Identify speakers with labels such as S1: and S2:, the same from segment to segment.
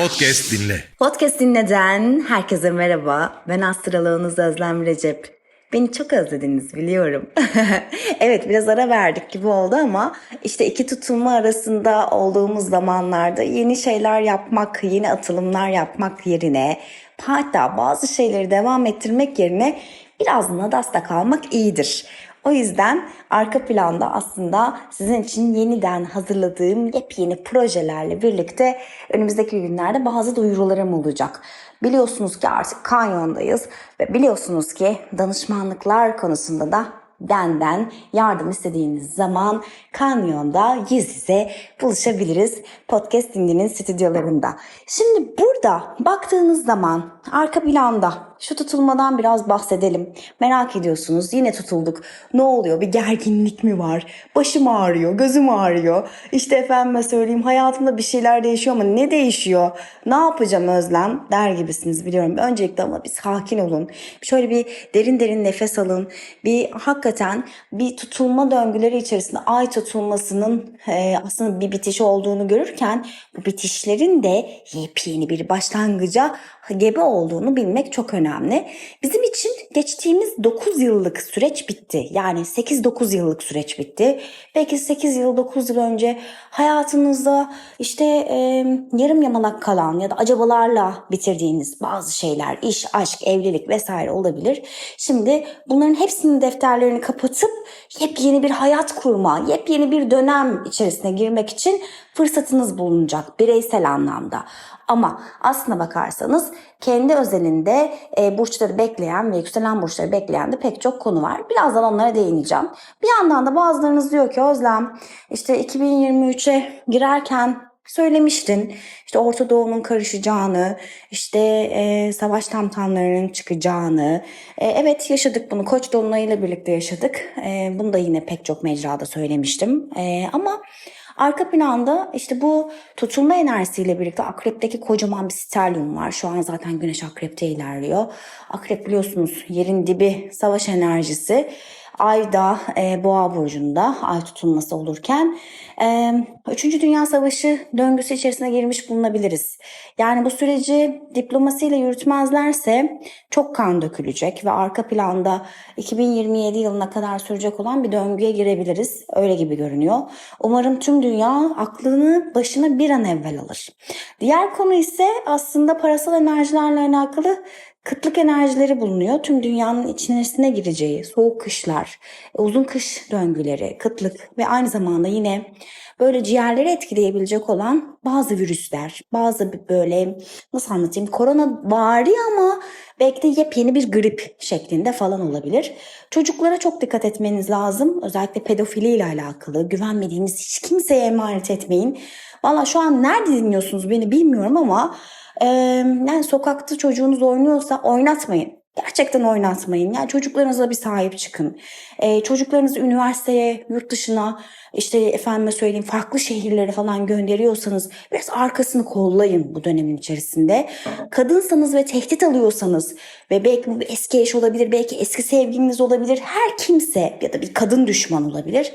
S1: Podcast dinle.
S2: Podcast dinleden herkese merhaba. Ben astroloğunuz Özlem Recep. Beni çok özlediniz biliyorum. evet biraz ara verdik gibi oldu ama işte iki tutulma arasında olduğumuz zamanlarda yeni şeyler yapmak, yeni atılımlar yapmak yerine hatta bazı şeyleri devam ettirmek yerine biraz nadasta kalmak iyidir. O yüzden arka planda aslında sizin için yeniden hazırladığım yepyeni projelerle birlikte önümüzdeki günlerde bazı duyurularım olacak. Biliyorsunuz ki artık kanyondayız ve biliyorsunuz ki danışmanlıklar konusunda da benden yardım istediğiniz zaman kanyonda yüz yüze buluşabiliriz podcast dinlenin stüdyolarında. Şimdi burada baktığınız zaman arka planda şu tutulmadan biraz bahsedelim. Merak ediyorsunuz yine tutulduk. Ne oluyor bir gerginlik mi var? Başım ağrıyor, gözüm ağrıyor. İşte efendime söyleyeyim hayatımda bir şeyler değişiyor ama ne değişiyor? Ne yapacağım Özlem der gibisiniz biliyorum. Öncelikle ama bir sakin olun. Şöyle bir derin derin nefes alın. Bir hakikaten bir tutulma döngüleri içerisinde ay tutulmasının e, aslında bir bitiş olduğunu görürken bu bitişlerin de yepyeni bir başlangıca gebe olduğunu bilmek çok önemli. Bizim için geçtiğimiz 9 yıllık süreç bitti. Yani 8-9 yıllık süreç bitti. Belki 8 yıl 9 yıl önce hayatınızda işte e, yarım yamalak kalan ya da acabalarla bitirdiğiniz bazı şeyler, iş, aşk, evlilik vesaire olabilir. Şimdi bunların hepsinin defterlerini kapatıp yepyeni bir hayat kurma, yepyeni bir dönem içerisine girmek için fırsatınız bulunacak bireysel anlamda. Ama aslına bakarsanız kendi özelinde e, burçları bekleyen ve yükselen burçları bekleyen de pek çok konu var. Birazdan onlara değineceğim. Bir yandan da bazılarınız diyor ki Özlem işte 2023'e girerken söylemiştin. İşte Orta Doğu'nun karışacağını, işte e, savaş tamtamlarının çıkacağını. E, evet yaşadık bunu. Koç dolunayıyla birlikte yaşadık. E, bunu da yine pek çok mecrada söylemiştim. E, ama Arka planda işte bu tutulma enerjisiyle birlikte akrepteki kocaman bir sterlium var. Şu an zaten güneş akrepte ilerliyor. Akrep biliyorsunuz yerin dibi savaş enerjisi. Ay da e, boğa burcunda ay tutulması olurken e, 3. Dünya Savaşı döngüsü içerisine girmiş bulunabiliriz. Yani bu süreci diplomasiyle yürütmezlerse çok kan dökülecek ve arka planda 2027 yılına kadar sürecek olan bir döngüye girebiliriz. Öyle gibi görünüyor. Umarım tüm dünya aklını başına bir an evvel alır. Diğer konu ise aslında parasal enerjilerle alakalı kıtlık enerjileri bulunuyor. Tüm dünyanın içerisine gireceği soğuk kışlar, uzun kış döngüleri, kıtlık ve aynı zamanda yine böyle ciğerleri etkileyebilecek olan bazı virüsler, bazı böyle nasıl anlatayım korona bari ama belki de yepyeni bir grip şeklinde falan olabilir. Çocuklara çok dikkat etmeniz lazım. Özellikle pedofili ile alakalı güvenmediğiniz hiç kimseye emanet etmeyin. Valla şu an nerede dinliyorsunuz beni bilmiyorum ama yani sokakta çocuğunuz oynuyorsa oynatmayın. Gerçekten oynatmayın. Yani çocuklarınıza bir sahip çıkın. Ee, çocuklarınızı üniversiteye, yurt dışına, işte efendime söyleyeyim farklı şehirlere falan gönderiyorsanız biraz arkasını kollayın bu dönemin içerisinde. Kadınsanız ve tehdit alıyorsanız ve belki bu eski eş olabilir, belki eski sevgiliniz olabilir. Her kimse ya da bir kadın düşman olabilir.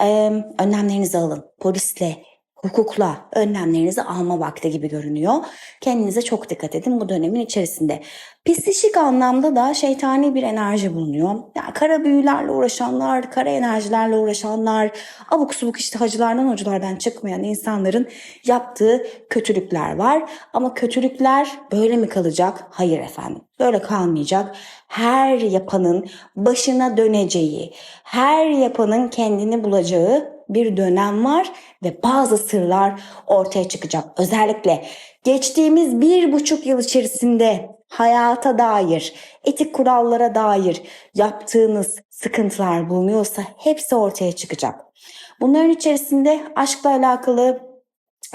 S2: Ee, önlemlerinizi alın. Polisle, hukukla önlemlerinizi alma vakti gibi görünüyor. Kendinize çok dikkat edin bu dönemin içerisinde. Psikolojik anlamda da şeytani bir enerji bulunuyor. Yani kara büyülerle uğraşanlar, kara enerjilerle uğraşanlar, abuk subuk işte hacılardan hocalardan çıkmayan insanların yaptığı kötülükler var. Ama kötülükler böyle mi kalacak? Hayır efendim. Böyle kalmayacak. Her yapanın başına döneceği, her yapanın kendini bulacağı bir dönem var ve bazı sırlar ortaya çıkacak. Özellikle geçtiğimiz bir buçuk yıl içerisinde hayata dair, etik kurallara dair yaptığınız sıkıntılar bulunuyorsa hepsi ortaya çıkacak. Bunların içerisinde aşkla alakalı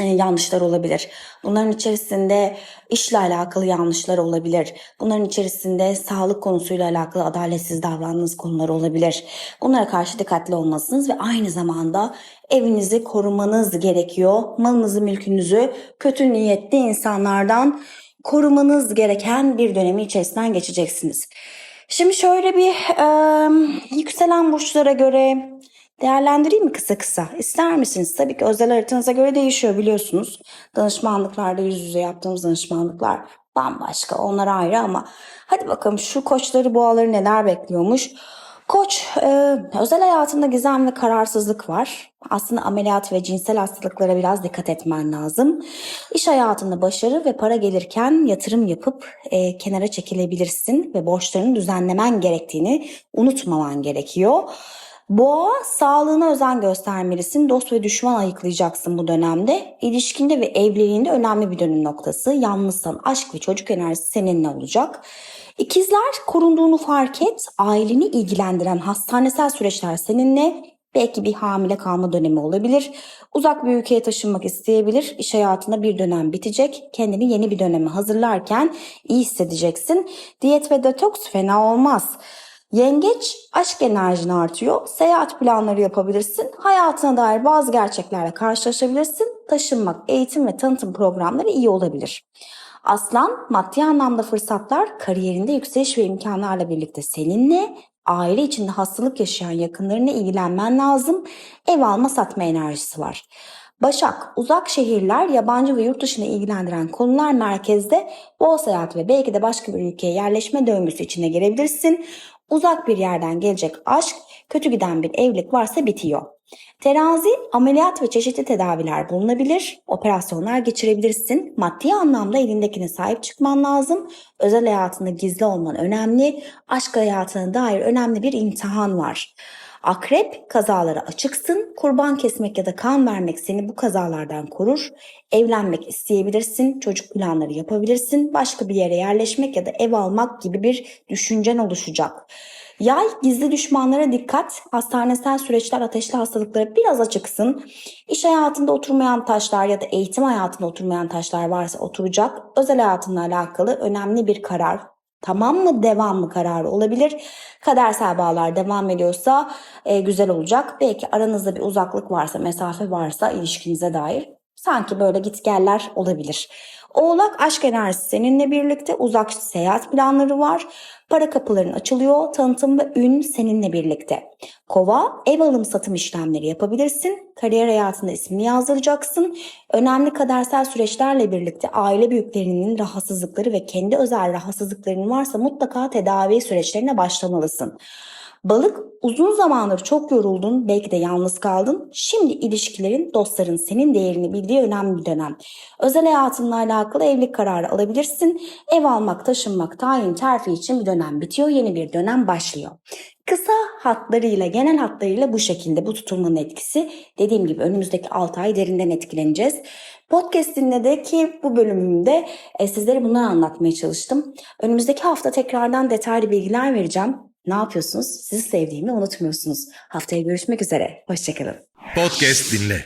S2: yanlışlar olabilir. Bunların içerisinde işle alakalı yanlışlar olabilir. Bunların içerisinde sağlık konusuyla alakalı adaletsiz davrandığınız konular olabilir. Bunlara karşı dikkatli olmalısınız ve aynı zamanda evinizi korumanız gerekiyor. Malınızı, mülkünüzü kötü niyetli insanlardan korumanız gereken bir dönemi içerisinden geçeceksiniz. Şimdi şöyle bir e, yükselen burçlara göre Değerlendireyim mi kısa kısa? İster misiniz? Tabii ki özel haritanıza göre değişiyor biliyorsunuz. Danışmanlıklarda yüz yüze yaptığımız danışmanlıklar bambaşka. Onlar ayrı ama hadi bakalım şu koçları boğaları neler bekliyormuş. Koç, e, özel hayatında gizem ve kararsızlık var. Aslında ameliyat ve cinsel hastalıklara biraz dikkat etmen lazım. İş hayatında başarı ve para gelirken yatırım yapıp e, kenara çekilebilirsin ve borçlarını düzenlemen gerektiğini unutmaman gerekiyor. Boğa sağlığına özen göstermelisin. Dost ve düşman ayıklayacaksın bu dönemde. İlişkinde ve evliliğinde önemli bir dönüm noktası. Yalnızsan aşk ve çocuk enerjisi seninle olacak. İkizler korunduğunu fark et. Aileni ilgilendiren hastanesel süreçler seninle. Belki bir hamile kalma dönemi olabilir. Uzak bir ülkeye taşınmak isteyebilir. İş hayatında bir dönem bitecek. Kendini yeni bir döneme hazırlarken iyi hissedeceksin. Diyet ve detoks fena olmaz. Yengeç aşk enerjin artıyor. Seyahat planları yapabilirsin. Hayatına dair bazı gerçeklerle karşılaşabilirsin. Taşınmak, eğitim ve tanıtım programları iyi olabilir. Aslan maddi anlamda fırsatlar kariyerinde yükseliş ve imkanlarla birlikte seninle aile içinde hastalık yaşayan yakınlarına ilgilenmen lazım. Ev alma satma enerjisi var. Başak, uzak şehirler, yabancı ve yurt dışına ilgilendiren konular merkezde bol seyahat ve belki de başka bir ülkeye yerleşme döngüsü içine girebilirsin. Uzak bir yerden gelecek aşk, kötü giden bir evlilik varsa bitiyor. Terazi, ameliyat ve çeşitli tedaviler bulunabilir, operasyonlar geçirebilirsin. Maddi anlamda elindekine sahip çıkman lazım. Özel hayatında gizli olman önemli. Aşk hayatına dair önemli bir imtihan var. Akrep, kazalara açıksın. Kurban kesmek ya da kan vermek seni bu kazalardan korur. Evlenmek isteyebilirsin, çocuk planları yapabilirsin. Başka bir yere yerleşmek ya da ev almak gibi bir düşüncen oluşacak. Yay gizli düşmanlara dikkat. Hastanesel süreçler ateşli hastalıklara biraz açıksın. İş hayatında oturmayan taşlar ya da eğitim hayatında oturmayan taşlar varsa oturacak. Özel hayatınla alakalı önemli bir karar. Tamam mı devam mı kararı olabilir. Kadersel bağlar devam ediyorsa e, güzel olacak. Belki aranızda bir uzaklık varsa, mesafe varsa ilişkinize dair sanki böyle gitgeller olabilir. Oğlak aşk enerjisi seninle birlikte uzak seyahat planları var. Para kapıların açılıyor, tanıtım ve ün seninle birlikte. Kova, ev alım satım işlemleri yapabilirsin. Kariyer hayatında ismini yazdıracaksın. Önemli kadersel süreçlerle birlikte aile büyüklerinin rahatsızlıkları ve kendi özel rahatsızlıkların varsa mutlaka tedavi süreçlerine başlamalısın. Balık uzun zamandır çok yoruldun, belki de yalnız kaldın. Şimdi ilişkilerin, dostların senin değerini bildiği önemli bir dönem. Özel hayatınla alakalı evlilik kararı alabilirsin. Ev almak, taşınmak, tayin, terfi için bir dönem bitiyor, yeni bir dönem başlıyor. Kısa hatlarıyla, genel hatlarıyla bu şekilde bu tutulmanın etkisi. Dediğim gibi önümüzdeki 6 ay derinden etkileneceğiz. Podcast dinledeki bu bölümümde e, sizlere bunları anlatmaya çalıştım. Önümüzdeki hafta tekrardan detaylı bilgiler vereceğim. Ne yapıyorsunuz? Sizi sevdiğimi unutmuyorsunuz. Haftaya görüşmek üzere. Hoşçakalın.
S1: Podcast dinle.